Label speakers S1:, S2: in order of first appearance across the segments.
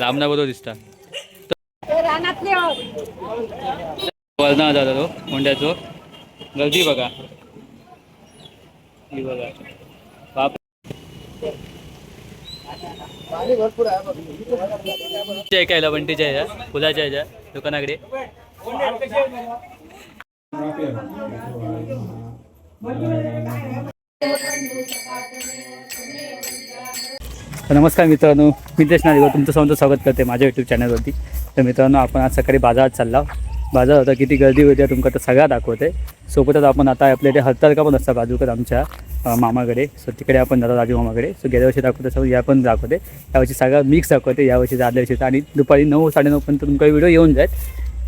S1: लांबना बरोबर दिसता. वजना जाता तो मुंड्याचो. गर्दी बघा. ही बघा. बाप. ऐकायला बंटीच्या ह्याच्या फुलाच्या ह्याच्या दुकानाकडे. तर नमस्कार मित्रांनो मी तेच नागरिक तुमचं सर्वांचं स्वागत करते माझ्या यूट्यूब चॅनलवरती तर मित्रांनो आपण आज सकाळी बाजारात चालला बाजार होता किती गर्दी होती तुमका तर सगळा दाखवते. सोबतच आपण आता आपल्या इथे हरतालका पण असतात बाजूकर आमच्या मामाकडे. सो तिकडे आपण जातो राजू मामाकडे. सो गेल्या वर्षी दाखवतो सो या पण दाखवते. यावर्षी सगळा मिक्स दाखवते यावर्षी आदल्या वर्षीचा. आणि दुपारी नऊ साडेनऊपर्यंत तुमचा व्हिडिओ येऊन जाईल.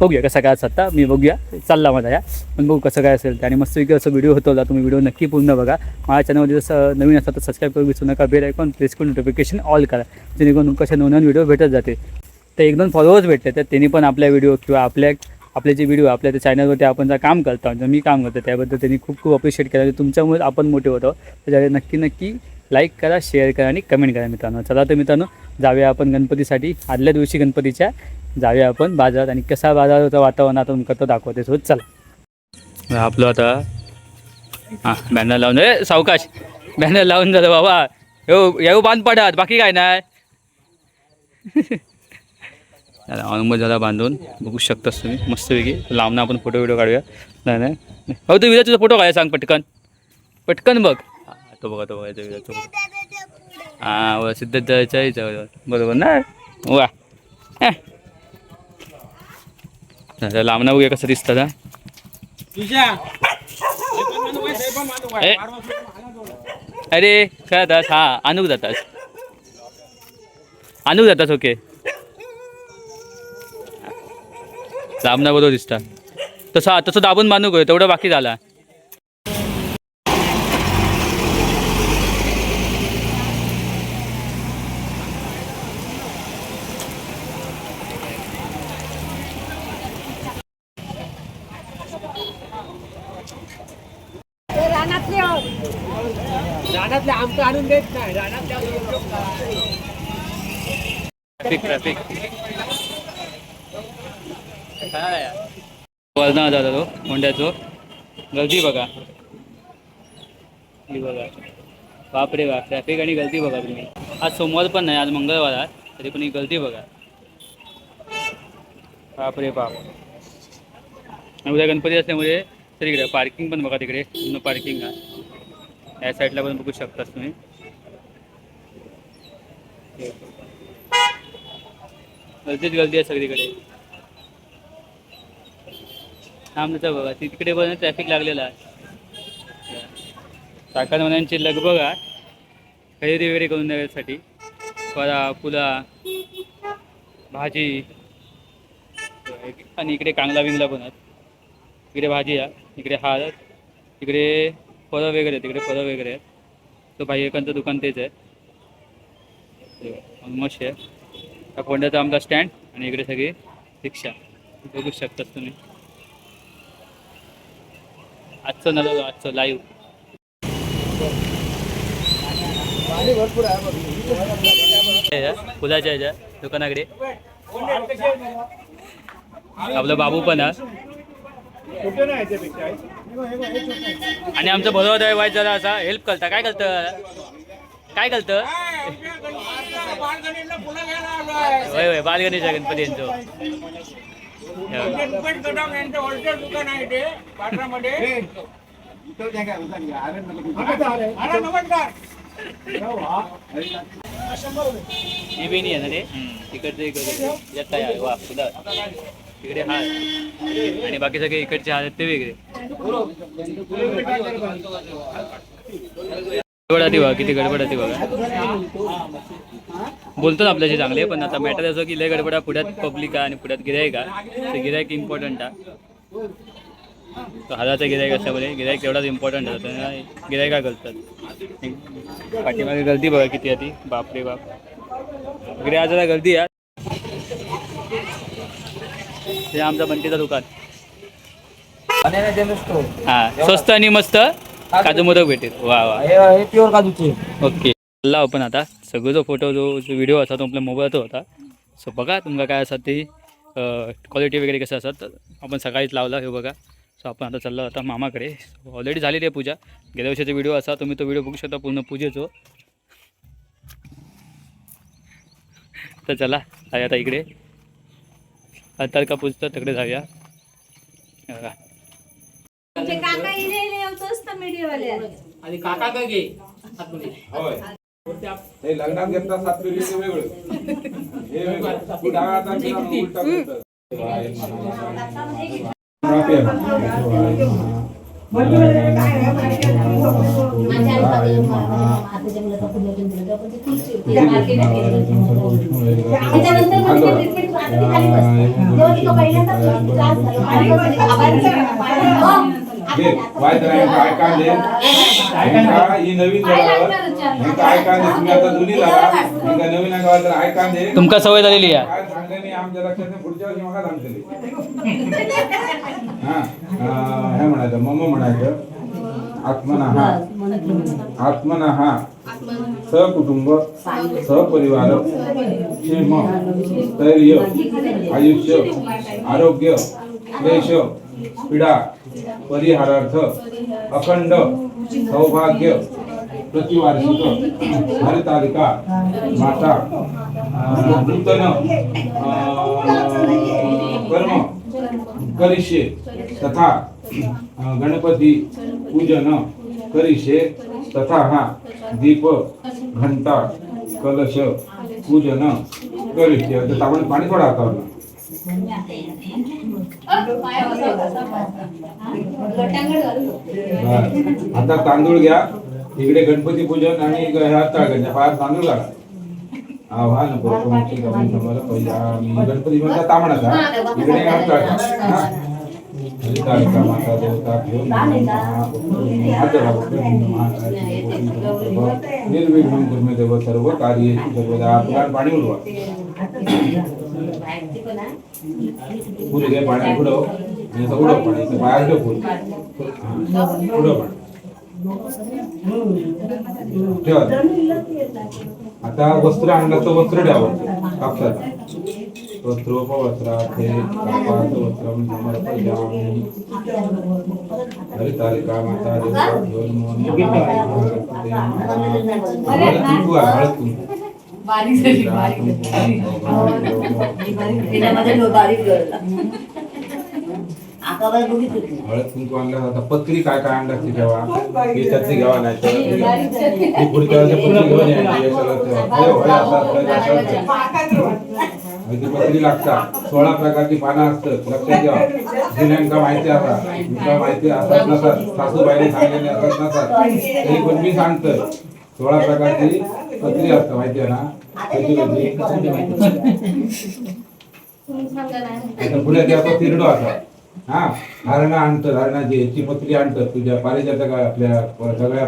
S1: बघूया कसा काय असता मी बघूया. चालला माझा या. पण बघू कसं काय असेल. ते आणि मस्त असं व्हिडिओ होतो तुम्ही व्हिडिओ नक्की पूर्ण बघा. माझ्या चॅनलमध्ये जसं नवीन असतात तर सबस्क्राईब करू विसरू नका. बेल ऐकून प्रेस करून नोटिफिकेशन ऑल करा. जेणेकरून कसे अशा नवीन व्हिडिओ भेटत जाते तर एक दोन फॉलोअर्स भेटते तर त्यांनी पण आपल्या व्हिडिओ किंवा आपल्या आपले जे व्हिडिओ आपल्या त्या चॅनलवरती आपण जर काम करतो जर मी काम करतो त्याबद्दल त्यांनी खूप खूप अप्रिशिएट केलं. तुमच्यामुळे आपण मोठे होतो. त्याच्यामुळे नक्की नक्की लाईक करा शेअर करा आणि कमेंट करा मित्रांनो. चला तर मित्रांनो जाऊया आपण गणपतीसाठी. आदल्या दिवशी गणपतीच्या जाऊया आपण बाजारात आणि कसा बाजाराचं वातावरण आता तुमका तो दाखवते. सो चला. आपलं आता हां बॅनर लावून ए सावकाश बॅनर लावून झालं बाबा. येऊ येऊ बांध पडत बाकी काय नाही. त्याला झाला बांधून बघू शकतास तुम्ही मस्तपैकी. लांबनं आपण फोटो व्हिडिओ काढूया. नाही नाही. हो तू विजा तुझा फोटो काय सांग पटकन. पटकन बघ. तो बघा तो बघायचा विजा तो हां व सिद्धत जायचं आहे बरोबर ना? वा. लांबनं बघूया कसं दिसतं का. अरे काय जातास हा आणूक जातास. आणूक जातास ओके. लांबना बरोबर दिसता. तसं तसं दाबून बांधू गो तेवढं बाकी झाला
S2: ते रानातले आहोत.
S3: रानातले आमचं आणून देत नाही. रानातल्या
S1: ट्रॅफिक ट्रॅफिक वजना जाता तो मोंड्याचो गर्दी बघा. बघा. बापरे बाप ट्रॅफिक आणि गर्दी बघा तुम्ही. आज सोमवार पण नाही आज मंगळवार आहे तरी पण ही गर्दी बघा. बापरे बाप. आणि उद्या गणपती असल्यामुळे तरी इकडे पार्किंग पण बघा तिकडे पूर्ण पार्किंग आहे या साईडला पण बघू शकतास तुम्ही. गर्दीच गर्दी आहे सगळीकडे. थांबलं बघा तिकडे पण ट्रॅफिक लागलेला आहे. चाकरमान्यांची लगबग आहे. खरेदी वगैरे करून देण्यासाठी फळा फुला भाजी. आणि इकडे कांगला बिंगला पण आहेत. इकडे भाजी आहे. इकडे हार इकडे फळं वगैरे आहेत तिकडे फळं वगैरे आहेत. तो भाई एकांचं दुकान तेच आहे. ऑलमोस्ट आहे. त्या फोंड्याचा आमचा स्टँड आणि इकडे सगळी रिक्षा. बघू शकतात तुम्ही. आजचं नलो आजचं लाईव्ह
S3: भरपूर आहे
S1: फुलाच्या ह्याच्या दुकानाकडे. आपलं बाबू पण आहे. आणि आमचं बरोबर आहे वाईट जरा असा हेल्प करता. काय करतं? काय करतं? होय होय बालगणेश गणपती यांचं.
S3: दुकान आहे ते पाटणामध्ये नमस्कार
S1: ही बेनी आहे ना ते तिकडचे इकडे यात आहे? वा फुलं तिकडे हा आणि बाकी सगळे इकडचे हात आहेत ते वेगळे. गडबड ती बघा किती गडबड ती बघा. बोलतात आपल्याशी चांगले पण आता मॅटर असं की लय गडबडा पुढ्यात पब्लिक आहे आणि पुढ्यात गिरायक आहे. ते गिरायक इम्पॉर्टंट आहे. तो हजारचा गिरायक असल्यामुळे गिरायक तेवढाच इम्पॉर्टंट आहे. गिरायका करतात? पाठीमागे गर्दी बघा किती आहे ती. बापरे बाप. रे बाप जरा गर्दी आहे. हे आमचा बंटीचा दुकान. हा स्वस्त आणि मस्त काजू मोदक भेटेल. वा वा.
S3: प्युअर काजूचे.
S1: ओके. चालला आपण आता सगळं जो फोटो जो जो व्हिडिओ असा तो आपल्या मोबाईलचा होता. सो बघा तुमका काय असतात ती क्वालिटी वगैरे कसं असतात. तर आपण सकाळीच लावला हे बघा. सो आपण आता चाललो आता मामाकडे. ऑलरेडी झालेली आहे पूजा. गेल्या वर्षीचा व्हिडिओ असा तुम्ही तो व्हिडिओ बघू शकता पूर्ण पूजेचो. तर चला आता इकडे. आता का पूजतं तिकडे जाऊया हे बघा.
S2: तुमचे काका इले इले होतोच तर मीडियावाले
S3: आणि काका का घे.
S4: होय. हे लग्नात घेतला सात पिढी हे वेगळं. हे वेगळं तू डाव्या उलटा करतं. घे, वाय तर ही नवीन तुम्ही आता जुनी झाला नवीन तर
S1: तुमका सवय झालेली आहे.
S4: काय सांगले नाही आमच्या लक्षात नाही. पुढच्या वर्षी मला सांगतले म्हणायचं मम्मा म्हणायचं आत्मना आत्मना हा सहकुटुंब सहपरिवार क्षेम स्थैर्य आयुष्य आरोग्य क्लेश पीडा परिहारार्थ अखंड सौभाग्य प्रतिवार्षिक हरितालिका माता नूतन कर्म करिष्ये तथा गणपती पूजन करिष्ये तथा हा दीप घंटा कलश पूजन करिष्ये. तर आपण पाणी थोडा हातावर आता तांदूळ घ्या. इकडे गणपती पूजन आणि ह्या तळग्याच्या पायात तांदूळ घाला आव्हान पहिला गणपती म्हणजे तामणाचा इकडे हात तळगा. निर्विघ्न दुर्मे देव सर्व कार्य सर्वदा आपला पाणी उडवा फुल घे पाण्यात उडव आणि असं उडव पाणी इथं पायात ठेव फुल उडव पाणी ठेवा आता वस्त्र आणलं तर वस्त्र द्यावं कापसाचं. वस्त्रोपवस्त्रा ते कापाचं वस्त्र समर्पयामि हरितालिका माता देवता घेऊन मोहन हळद कुंकू आणलं पत्री काय काय आणलं ती ठेवा ही त्यातली घ्यावा नाही तर पुढच्या वर्षी पत्री घेऊन यायची यशाला ठेवा. होय असं असलं, असं असलं. आणि ती पत्री लागतात. सोळा प्रकारची पानं असतात. लक्षात घ्या जुन्यांका माहिती असा तुमका माहिती असत नसत सासूबाईने सांगलेले असत नसत तरी पण मी सांगतोय. सोळा प्रकारची पत्री असतं माहिती आहे ना? त्याची आता पुढे ते आता तिरडो असा हा? हरणा आणतं हरणाची याची पत्री आणतं तुझ्या पारिजात काय आपल्या सगळ्या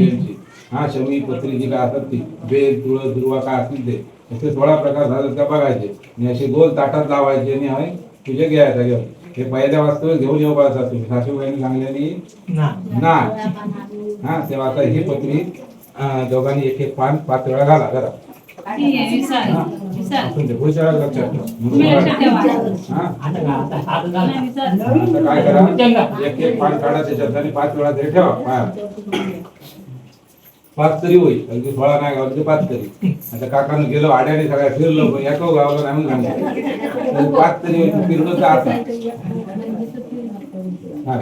S4: यांची? हा शमी पत्री जी काय असतात ती. बेल तुळस दुर्वा काय असतील ते? असे सोळा प्रकार झाले त्या बघायचे. आणि असे गोल ताटात लावायचे आणि हय तुझे घ्यायचा घेऊन. हे पहिल्या वास्तव घेऊन येऊ पाहता तुम्ही सासूबाईने सांगल्याने ना. हा तेव्हा आता ही पत्री दोघांनी एक एक पान पाच वेळा घाला करा. हा. काय करा? एक एक पान काढा त्याच्यात आणि पाच वेळा तरी ठेवा पाच तरी होईल अगदी सोळा नाही गावलं ते पाच तरी आता काकानं गेलो आड्याने सगळ्या फिरलो पण याको गावलं नाही म्हणून सांगतो पाच तरी होईल फिरलो तर आता हा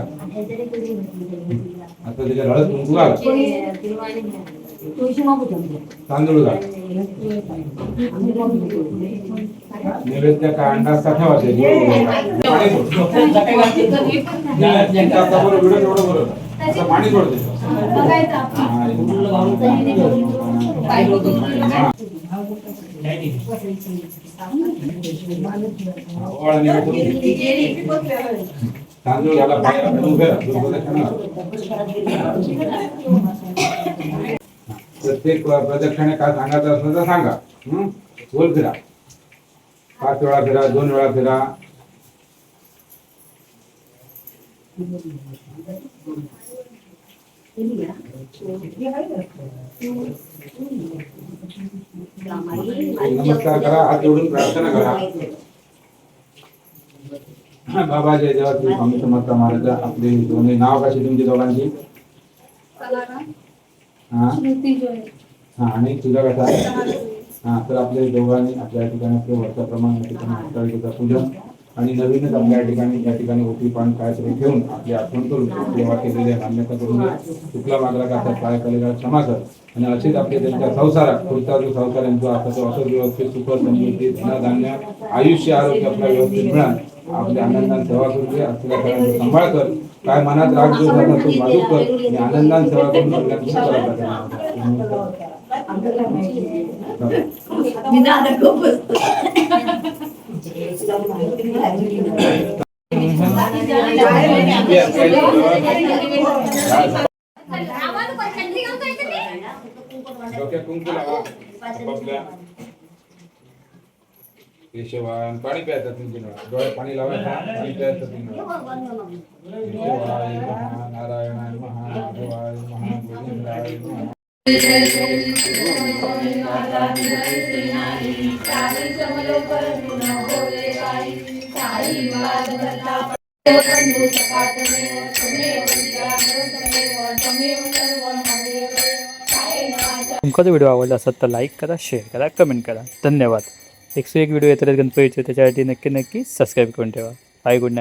S4: आता त्याच्यात हळद कुंकू घाल तांदूळ घाल नैवेद्य काय अंडा असता ठेवा ते पाणी सोड. तांदूळ पायाला उभे प्रत्येक प्रदक्षिणे काय सांगायचं असलं तर सांगा. हं? गोल फिरा. पाच वेळा फिरा दोन वेळा फिरा. नमस्कार करा हात जोडून प्रार्थना करा. बाबा जय देवा श्री स्वामी समर्थ महाराज आपले दोन्ही नाव कशी तुमची दोघांची? हा? हा आणि तुझा कसा? हा तर आपले दोघांनी आपल्या ठिकाणी आपलं वर्षाप्रमाणे ठिकाणी पूजन आणि नवीनच आपल्या या ठिकाणी या ठिकाणी ओटी पान काय तरी ठेवून आपली आठवण करून सेवा केलेली आहे मान्यता करून घे. चुकला मागला का काय कलेला क्षमा कर. आणि असेच आपले त्यांच्या संसारात पुढचा जो संसार यांचा आता तो असं व्यवस्थित सुख समृद्धी धनधान्य आयुष्य आरोग्य आपला व्यवस्थित मिळाल आपल्या आनंदाने सेवा करू दे असलेल्या सगळ्यांचा सांभाळ कर. काय मनात राग जो झाला तो बाजू कर आणि आनंदाने सेवा करून सगळ्यांना सुख करा. डोक्यात केशवान पाणी प्यायचं तीन डोळ्यात पाणी लावायचं पाणी प्यायचं तीन केशवाय महा नारायणाय महा तुमका महा
S1: जर व्हिडिओ आवडला असेल तर लाईक करा शेअर करा कमेंट करा. धन्यवाद. एकशे एक व्हिडिओ येतात गणपतीचे त्याच्यासाठी नक्की नक्की सबस्क्राईब करून ठेवा. Bye good night